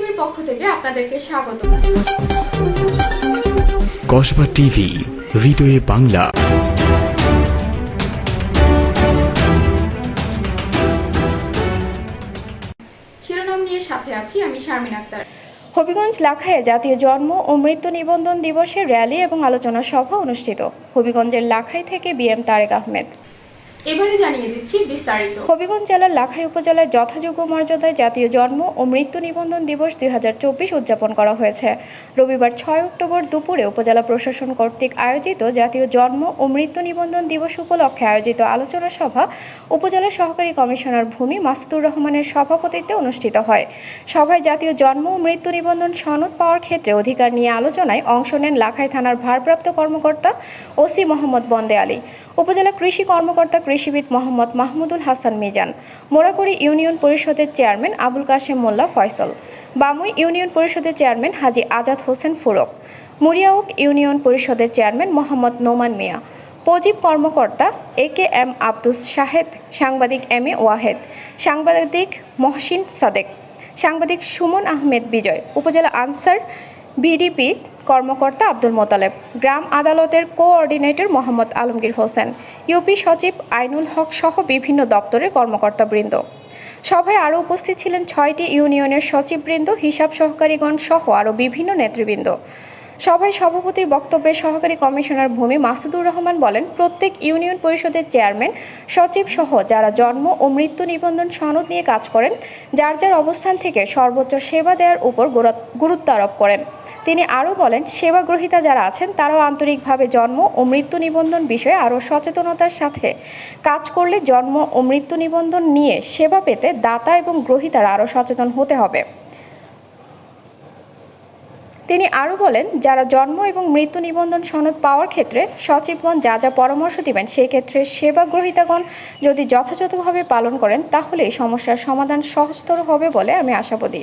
টিভির পক্ষ থেকে আপনাদেরকে স্বাগত। কসবা টিভি হৃদয়ে বাংলা। শিরোনাম নিয়ে সাথে আছি আমি শারমিন আক্তার। হবিগঞ্জ লাখায় জাতীয় জন্ম ও মৃত্যু নিবন্ধন দিবসের র্যালি এবং আলোচনা সভা অনুষ্ঠিত। হবিগঞ্জের লাখাই থেকে বিএম তারেক আহমেদ। এবারে জানিয়ে দিচ্ছি বিস্তারিত। হবিগঞ্জ জেলার লাখাই উপজেলায় যথাযোগ্য মর্যাদায় জাতীয় জন্ম ও মৃত্যু নিবন্ধন দিবস দুই উদযাপন করা হয়েছে। রবিবার ছয় অক্টোবর দুপুরে উপজেলা প্রশাসন কর্তৃক আয়োজিত জাতীয় জন্ম ও মৃত্যু নিবন্ধন দিবস উপলক্ষে আয়োজিত আলোচনা সভা উপজেলা সহকারী কমিশনার ভূমি মাসুদুর রহমানের সভাপতিত্বে অনুষ্ঠিত হয়। সভায় জাতীয় জন্ম ও মৃত্যু নিবন্ধন সনদ পাওয়ার ক্ষেত্রে অধিকার নিয়ে আলোচনায় অংশ নেন লাখাই থানার ভারপ্রাপ্ত কর্মকর্তা ওসি মোহাম্মদ বন্দে আলী। উপজেলা কৃষি কর্মকর্তা কৃষিবিদ মোহাম্মদ মাহমুদুল হাসান মিজান মোড়াকুড়ি ইউনিয়ন পরিষদের চেয়ারম্যান আবুল কাশেম মোল্লা ফয়সল, বামুই ইউনিয়ন পরিষদের চেয়ারম্যান হাজি আজাদ হোসেন ফুরক মুরিয়াউক ইউনিয়ন পরিষদের চেয়ারম্যান মোহাম্মদ নোমান মিয়া, পজিব কর্মকর্তা A K M Abdus Shahed, সাংবাদিক এম এ ওয়াহেদ, সাংবাদিক মহসিন সাদেক, সাংবাদিক সুমন আহমেদ বিজয়, উপজেলা আনসার বিডিপি কর্মকর্তা আব্দুল মোতালেব, গ্রাম আদালতের কোঅর্ডিনেটর মোহাম্মদ আলমগীর হোসেন, ইউপি সচিব আইনুল হক সহ বিভিন্ন দপ্তরের কর্মকর্তাবৃন্দ। সভায় আরও উপস্থিত ছিলেন ছয়টি ইউনিয়নের সচিববৃন্দ, হিসাব সহকারীগণ সহ আরও বিভিন্ন নেতৃবৃন্দ। সভায় সভাপতির বক্তব্যে সহকারী কমিশনার ভূমি মাসুদুর রহমান বলেন, প্রত্যেক ইউনিয়ন পরিষদের চেয়ারম্যান, সচিব সহ যারা জন্ম ও মৃত্যু নিবন্ধন সনদ নিয়ে কাজ করেন, যার যার অবস্থান থেকে সর্বোচ্চ সেবা দেওয়ার উপর গুরুত্ব আরোপ করেন। তিনি আরও বলেন সেবা গ্রহীতা যারা আছেন, তারাও আন্তরিকভাবে জন্ম ও মৃত্যু নিবন্ধন বিষয়ে আরও সচেতনতার সাথে কাজ করলে জন্ম ও মৃত্যু নিবন্ধন নিয়ে সেবা পেতে দাতা এবং গ্রহীতারা আরও সচেতন হতে হবে। তিনি আরও বলেন, যারা জন্ম এবং মৃত্যু নিবন্ধন সনদ পাওয়ার ক্ষেত্রে সচিবগণ যা যা পরামর্শ দিবেন সেই ক্ষেত্রে সেবা গ্রহীতাগণ যদি যথাযথভাবে পালন করেন, তাহলে সমস্যার সমাধান সহজতর হবে বলে আমি আশাবাদী।